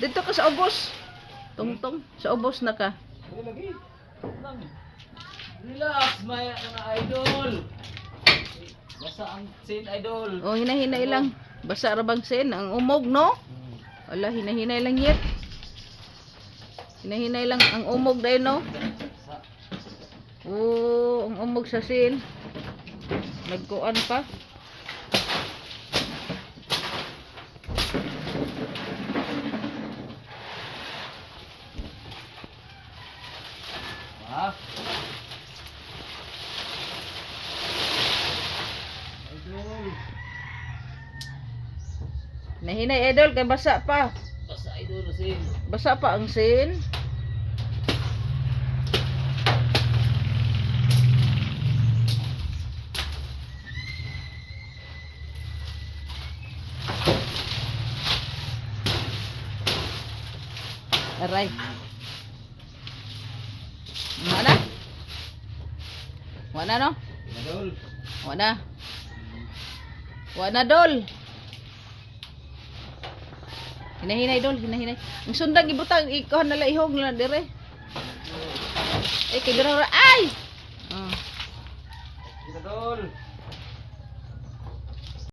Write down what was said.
Dito ka sa ubos. Tungtong, sa ubos na ka. Relax, my mga idol. Basta ang sin idol. O, hinahinay lang. Basa ra bang sin? Ang umog, no? Wala, hinahinay lang yet. Hinahinay lang ang umog dahil, no? Oo, ang umog sa sin. Nagkuan pa. Ha? Idol. Hinahinay, idol, kay basa pa. Basta idol sin. Basa pa ang sin. Aray. Mana? Wala no? Wala. Wala dol. Hinahinay dol, hinahinay. Ang sundang ibutang ikaw na ihog na dire. Ay kay ay. Ah. Idol.